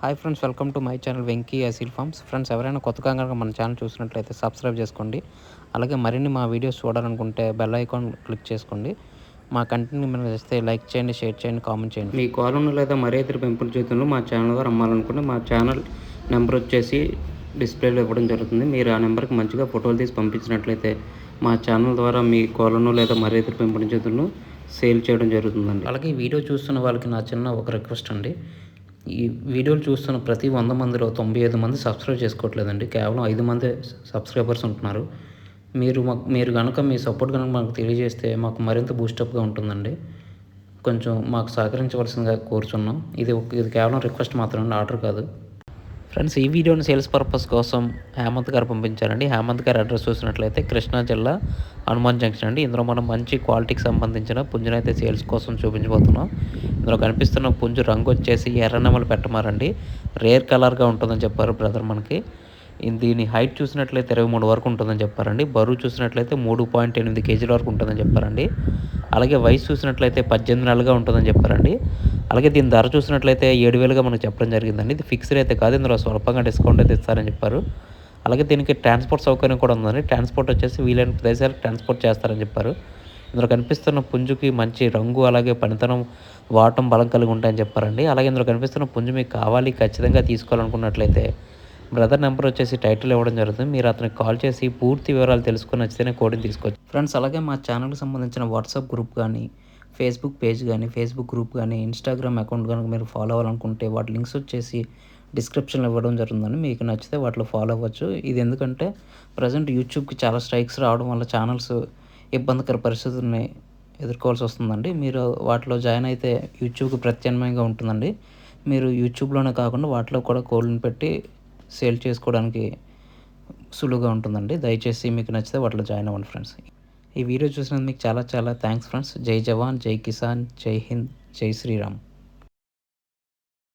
Hi friends welcome to my channel Venky Aseel farms friends ఎవరైనా కొత్తగా కనుక మన ఛానల్ చూసినట్లయితే సబ్స్క్రైబ్ చేసుకోండి. అలాగే మరిన్ని మా వీడియోస్ చూడాలనుకుంటే బెల్ ఐకాన్ క్లిక్ చేసుకోండి. మా కంటెంట్ మీరు చేస్తే లైక్ చేయండి షేర్ చేయండి కామెంట్ చేయండి. మీ కాలంలో లేదా మరే ఇతర పెంపుడు జీవితంలో మా ఛానల్ ద్వారా అమ్మాలనుకుంటే మా ఛానల్ నెంబర్ వచ్చేసి డిస్ప్లేలో ఇవ్వడం జరుగుతుంది. మీరు ఆ నెంబర్కి మంచిగా ఫోటోలు తీసి పంపించినట్లయితే మా ఛానల్ ద్వారా మీ కోలను లేదా మరే ఇతర పెంపుడు జీవితంలో సేల్ చేయడం జరుగుతుందండి. అలాగే ఈ వీడియో చూస్తున్న వాళ్ళకి నా చిన్న ఒక రిక్వెస్ట్ అండి. ఈ వీడియోలు చూస్తున్న ప్రతి వంద మందిలో తొంభై ఐదు మంది సబ్స్క్రైబ్ చేసుకోవట్లేదండి. కేవలం ఐదు మంది సబ్స్క్రైబర్స్ ఉంటున్నారు. మీరు మాకు మీరు కనుక మీ సపోర్ట్ కనుక మాకు తెలియజేస్తే మాకు మరింత బూస్టప్గా ఉంటుందండి. కొంచెం మాకు సహకరించవలసిందిగా కోరుచున్నాం. ఇది ఒక- ఇది కేవలం రిక్వెస్ట్ మాత్రమే ఆర్డర్ కాదు. ఫ్రెండ్స్ ఈ వీడియోని సేల్స్ పర్పస్ కోసం హేమంత్ గారు పంపించారండి. హేమంత్ గారి అడ్రస్ చూసినట్లయితే కృష్ణా జిల్లా హనుమాన్ జంక్షన్ అండి. ఇందులో మనం మంచి క్వాలిటీకి సంబంధించిన పుంజునైతే సేల్స్ కోసం చూపించబోతున్నాం. ఇందులో కనిపిస్తున్న పుంజు రంగు వచ్చేసి ఎర్రనెమలు పెట్టమారండి. రేర్ కలర్గా ఉంటుందని చెప్పారు బ్రదర్ మనకి. దీని హైట్ చూసినట్లయితే ఇరవై మూడు వరకు ఉంటుందని చెప్పారండి. బరువు చూసినట్లయితే మూడు పాయింట్ ఎనిమిది కేజీల వరకు ఉంటుందని చెప్పారండి. అలాగే వయసు చూసినట్లయితే పద్దెనిమిది నెలలుగా ఉంటుందని చెప్పారండి. అలాగే దీని ధర చూసినట్లయితే ఏడు వేలుగా మనకు చెప్పడం జరిగిందండి. ఇది ఫిక్స్డ్ అయితే కాదు ఇందులో స్వల్పంగా డిస్కౌంట్ అయితే ఇస్తారని చెప్పారు. అలాగే దీనికి ట్రాన్స్పోర్ట్ సౌకర్యం కూడా ఉందండి. ట్రాన్స్పోర్ట్ వచ్చేసి వీలైన ప్రదేశాలకు ట్రాన్స్పోర్ట్ చేస్తారని చెప్పారు. ఇందులో కనిపిస్తున్న పుంజుకి మంచి రంగు అలాగే పనితనం వాటం బలం కలిగి ఉంటాయని చెప్పారండి. అలాగే ఇందులో కనిపిస్తున్న పుంజు మీకు కావాలి ఖచ్చితంగా తీసుకోవాలనుకున్నట్లయితే బ్రదర్ నెంబర్ వచ్చేసి టైటిల్ ఇవ్వడం జరుగుతుంది. మీరు అతనికి కాల్ చేసి పూర్తి వివరాలు తెలుసుకుని నచ్చితేనే కోడిని తీసుకోవచ్చు. ఫ్రెండ్స్ అలాగే మా ఛానల్కి సంబంధించిన వాట్సాప్ గ్రూప్ కానీ ఫేస్బుక్ పేజ్ కానీ ఫేస్బుక్ గ్రూప్ కానీ ఇన్స్టాగ్రామ్ అకౌంట్ కనుక మీరు ఫాలో అవ్వాలనుకుంటే వాటి లింక్స్ వచ్చేసి డిస్క్రిప్షన్లో ఇవ్వడం జరుగుతుందని మీకు నచ్చితే వాటిలో ఫాలో అవ్వచ్చు. ఇది ఎందుకంటే ప్రజెంట్ యూట్యూబ్కి చాలా స్ట్రైక్స్ రావడం వల్ల ఛానల్స్ ఇబ్బందికర పరిస్థితుల్ని ఎదుర్కోవాల్సి వస్తుందండి. మీరు వాటిలో జాయిన్ అయితే యూట్యూబ్కి ప్రత్యామ్నాయంగా ఉంటుందండి. మీరు యూట్యూబ్లోనే కాకుండా వాటిలో కూడా కోళ్ళని పెట్టి సేల్ చేసుకోవడానికి సులువుగా ఉంటుందండి. దయచేసి మీకు నచ్చితే వాటిలో జాయిన్ అవ్వండి ఫ్రెండ్స్. ఈ వీడియో చూసినందుకు మీకు చాలా చాలా థ్యాంక్స్ ఫ్రెండ్స్. జై జవాన్ జై కిసాన్ జై హింద్ జై శ్రీరామ్.